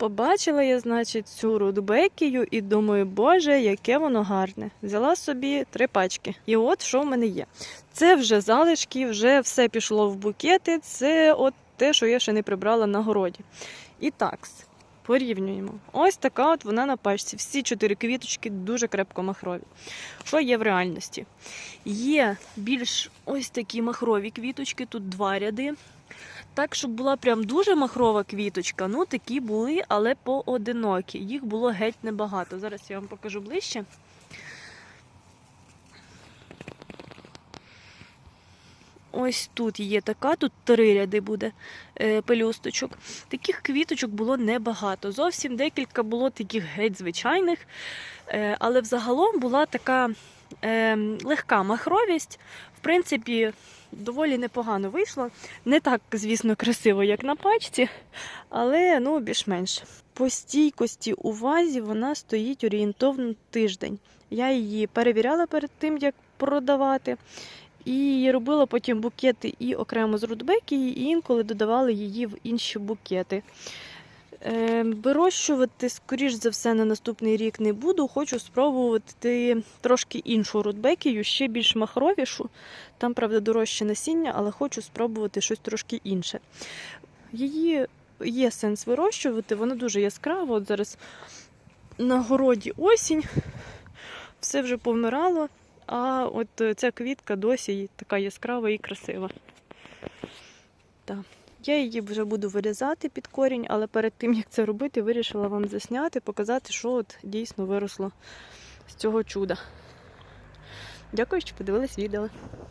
Побачила я, значить, цю рудбекію і думаю, боже, яке воно гарне. Взяла собі три пачки. І от що в мене є. Це вже залишки, вже все пішло в букети. Це от те, що я ще не прибрала на городі. І так, порівнюємо. Ось така от вона на пачці. Всі чотири квіточки дуже крепко махрові. Що є в реальності? Є більш ось такі махрові квіточки, тут два ряди. Так, щоб була прям дуже махрова квіточка, ну такі були, але поодинокі. Їх було геть небагато. Зараз я вам покажу ближче. Ось тут є така, тут три ряди буде е, пелюсточок. Таких квіточок було небагато. Зовсім декілька було таких геть звичайних. Е, але взагалом була така е, легка махровість. В принципі, доволі непогано вийшло. Не так, звісно, красиво, як на пачці, але ну, більш-менш. По стійкості у вазі вона стоїть орієнтовно тиждень. Я її перевіряла перед тим, як продавати. І робила потім букети і окремо з рудбеки, і інколи додавала її в інші букети. Е, Вирощувати, скоріш за все, на наступний рік не буду. Хочу спробувати трошки іншу рудбекію, ще більш махровішу. Там, правда, дорожче насіння, але хочу спробувати щось трошки інше. Її є сенс вирощувати, вона дуже яскрава. От зараз на городі осінь, все вже помирало, а от е, ця квітка досі така яскрава і красива. Так. Я її вже буду вирізати під корінь, але перед тим як це робити, вирішила вам засняти, показати, що от дійсно виросло з цього чуда. Дякую, що подивились відео.